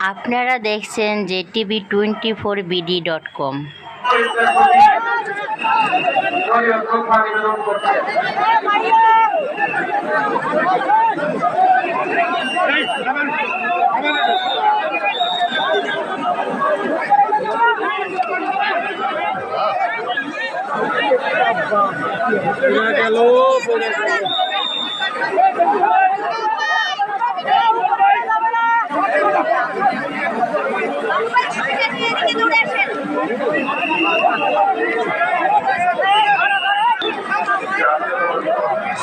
আপনারা দেখছেন যে TV twenty four BD dot com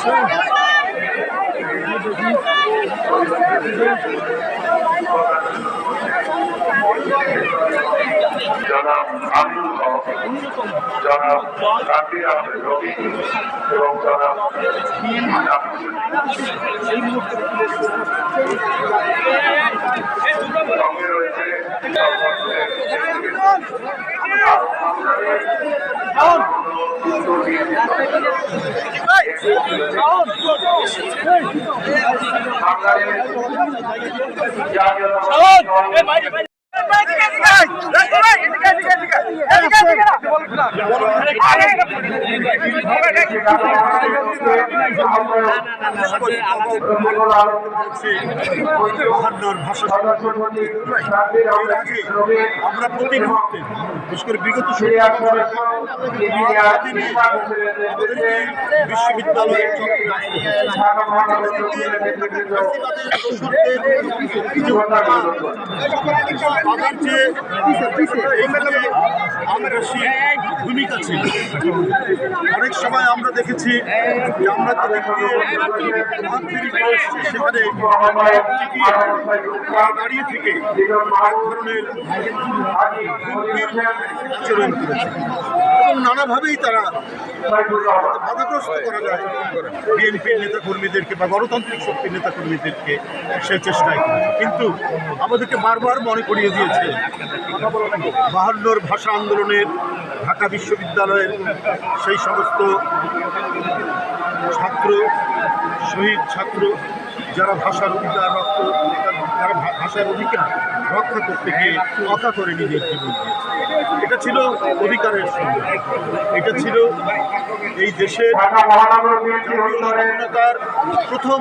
পড়ে গেল জনাব আব্দুল হক জনাব রাকিব আহমেদ রবি এবং জনাব সঙ্গে রয়েছে বাহান্নর ভাষা Come on, come on. আমরা প্রতি মুহূর্তে বিশেষ বিগত বিশ্ববিদ্যালয়ের আগ্রাসী ভূমিকা ছিল। অনেক সময় আমরা দেখেছি আমরা সেখানে দাঁড়িয়ে থেকে এক ধরনের আচরণ এবং নানাভাবেই তারা বাধাগ্রস্ত করা যায় বিএনপির নেতাকর্মীদেরকে বা গণতান্ত্রিক শক্তির নেতাকর্মীদেরকে সে চেষ্টায় কিন্তু আমাদেরকে বারবার মনে করিয়ে দিয়েছে, বাহান্নর ভাষা আন্দোলনের ঢাকা বিশ্ববিদ্যালয়ের সেই সমস্ত ছাত্র শহীদ ছাত্র যারা ভাষার অধিকার রক্ত যারা ভাষার অধিকার রক্ষা করতে গিয়ে কথা করে নিজের জীবন এটা ছিল অধিকারের সঙ্গে। এটা ছিল এই দেশের প্রথম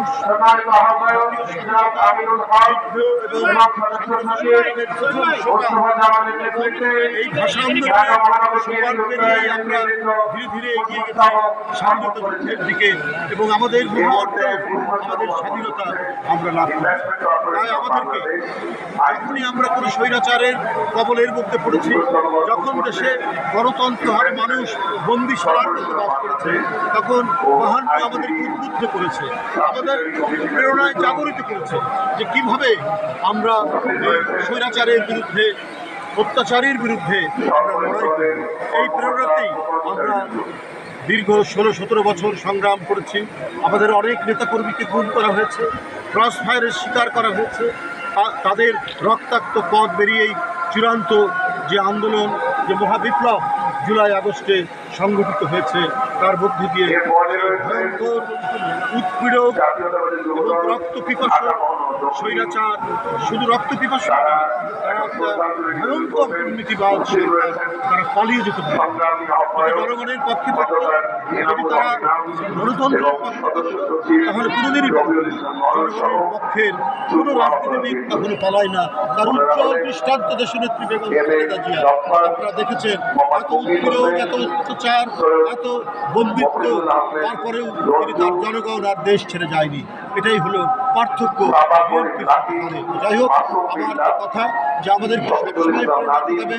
এই ভাষা আমরা ধীরে ধীরে এগিয়ে গেছি স্বাধীনতার দিকে, এবং আমাদের আমাদের স্বাধীনতা আমরা লাভ করেছি। তাই আমাদেরকে যখনই আমরা কোনো স্বৈরাচারের কবলের মধ্যে পড়েছি। যখন দেশে গণতন্ত্র হারে মানুষ বন্দি সরার মতো বাস করেছে, তখন বাহান্ন আমাদেরকে উদ্বুদ্ধ করেছে, আমাদের প্রেরণায় জাগরিত করেছে যে কীভাবে আমরা স্বৈরাচারের বিরুদ্ধে, অত্যাচারের বিরুদ্ধে আমরা লড়াই করি। এই প্রেরণাতেই আমরা দীর্ঘ ষোলো সতেরো বছর সংগ্রাম করেছি। আমাদের অনেক নেতাকর্মীকে খুন করা হয়েছে ক্রস ফায়ারের শিকার করা হয়েছে। তাদের রক্তাক্ত পথ বেরিয়েই চূড়ান্ত যে আন্দোলন যে মহাবিপ্লব জুলাই আগস্টে সংগঠিত হয়েছে তার মধ্যে দিয়ে ভয়ঙ্কর উৎপীড়ক এবং রক্ত পিপাসু স্বৈরাচার, শুধু রক্ত তারা পালিয়ে যেতে পারে। জনগণের পক্ষে যদি তারা গণতন্ত্রের পক্ষে তাহলে কোনোদিনই জনগণের পক্ষের কোনো রাজনীতিবিদ পালায় না। তার উজ্জ্বল দৃষ্টান্ত দেশনেত্রী বেগম খালেদা জিয়া। আপনারা দেখেছেন এত উৎপীড়ন এত অত্যাচার, এত বন্দিত্ব, তারপরেও তিনি তার জনগণ আর দেশ ছেড়ে যায়নি। এটাই হলো পার্থক্য। যাই হোক আমার কথা যে হবে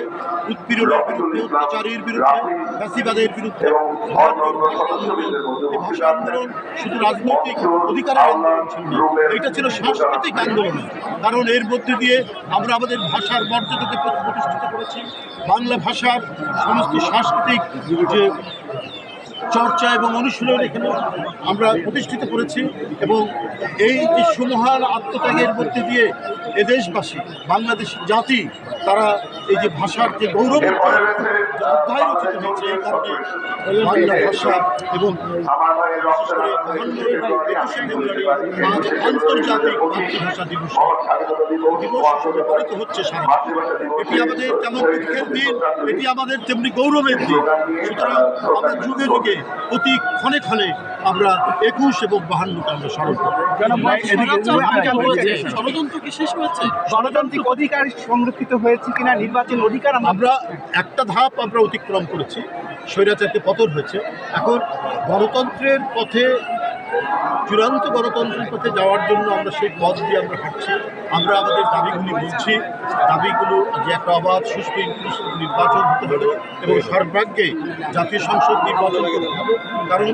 উৎপীড়নের বিরুদ্ধে অত্যাচারের বিরুদ্ধে ফ্যাসিবাদের বিরুদ্ধে ভাষা আন্দোলন শুধু রাজনৈতিক অধিকারের আন্দোলন ছিল এটা ছিল সাংস্কৃতিক আন্দোলন। কারণ এর মধ্যে দিয়ে আমরা আমাদের ভাষার মর্যাদাকে প্রতিষ্ঠিত করেছি। বাংলা ভাষার সমস্ত সাংস্কৃতিক যে চর্চা এবং অনুশীলন এখানে আমরা প্রতিষ্ঠিত করেছি এবং এই যে সুমহান আত্মত্যাগের মধ্যে দিয়ে এদেশবাসী বাংলাদেশ জাতি তারা এই যে ভাষার যে গৌরব অধ্যায় রচিত হয়েছে এই কারণে বাংলা ভাষা এবং আন্তর্জাতিক মাতৃভাষা দিবস দিবস হিসেবে পালিত হচ্ছে সারা এটি আমাদের যেমন দুঃখের দিন এটি আমাদের তেমনি গৌরবের দিন সুতরাং আমরা যুগে যুগে প্রতি ক্ষণে ক্ষণে আমরা একুশ এবং বাহান্নকে আমরা স্মরণ করি। ষড়যন্ত্র কি শেষ হয়েছে? গণতান্ত্রিক অধিকার সংরক্ষিত হয়েছে কিনা নির্বাচন অধিকার আমরা আমরা একটা ধাপ আমরা অতিক্রম করেছি। স্বৈরাচারকে পতন হয়েছে। এখন গণতন্ত্রের পথে চূড়ান্ত গণতন্ত্রের পথে যাওয়ার জন্য আমরা সেই পথ দিয়ে আমরা হাঁটছি আমরা আমাদের দাবিগুলি বলছি। দাবিগুলো যে একটা অবাধ, সুষ্ঠু, ইনক্লুসিভ নির্বাচন হতে হবে এবং সর্বাগ্যে জাতীয় সংসদ নির্বাচন করতে হবে। কারণ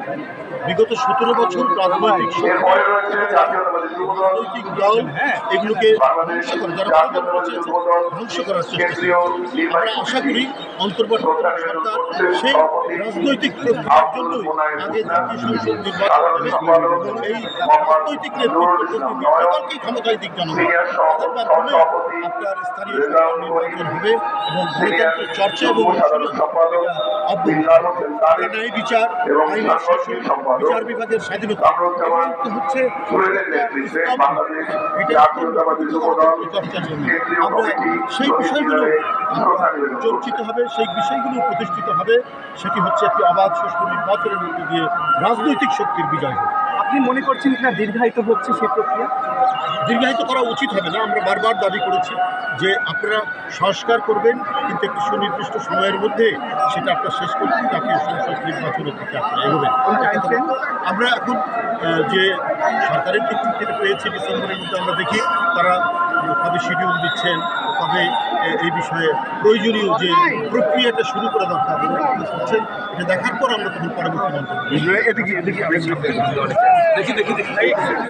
বিগত সতেরো বছর রাজনৈতিক রাজনৈতিক দল এগুলোকে ধ্বংস করে, যারা ধ্বংস করার চেষ্টা আমরা আশা করি অন্তর্বর্তীকালীন সরকার সেই রাজনৈতিক প্রক্রিয়ার জন্যই আগে জাতীয় সংসদ নির্বাচন এই রাজনৈতিক নেতৃত্ব সকলকেই ক্ষমতায় দিক জনগণ। তাদের মাধ্যমে আপনার স্থানীয় সরকার নির্বাচন হবে এবং গণতন্ত্রের চর্চা এবং তারেক ন্যায় বিচার আইন শাসন, বিচার বিভাগের স্বাধীনতা। হচ্ছে সেই বিষয়গুলো চর্চিত হবে সেই বিষয়গুলো প্রতিষ্ঠিত হবে সেটি হচ্ছে একটি অবাধ সুষ্ঠু নির্বাচনের মধ্যে দিয়ে রাজনৈতিক শক্তির বিজয় হবে আপনি মনে করছেন কিনা দীর্ঘায়িত হচ্ছে সেই প্রক্রিয়া? দীর্ঘায়িত করা উচিত হবে না। আমরা বারবার দাবি করেছি যে আপনারা সংস্কার করবেন কিন্তু একটি সুনির্দিষ্ট সময়ের মধ্যে সেটা আপনার শেষ করতে জাতীয় সংসদ নির্বাচনের দিকে আপনারা এগোবেন। আমরা এখন যে সরকারের দিক থেকে পেয়েছি ডিসেম্বরের মধ্যে আমরা দেখি তারা কবে শিডিউল দিচ্ছেন এ- এই বিষয়ে প্রয়োজনীয় যে প্রক্রিয়াটা শুরু করা দরকার করছেন এটা দেখার পর আমরা তখন পরবর্তী মন্তব্য দেখি দেখি দেখি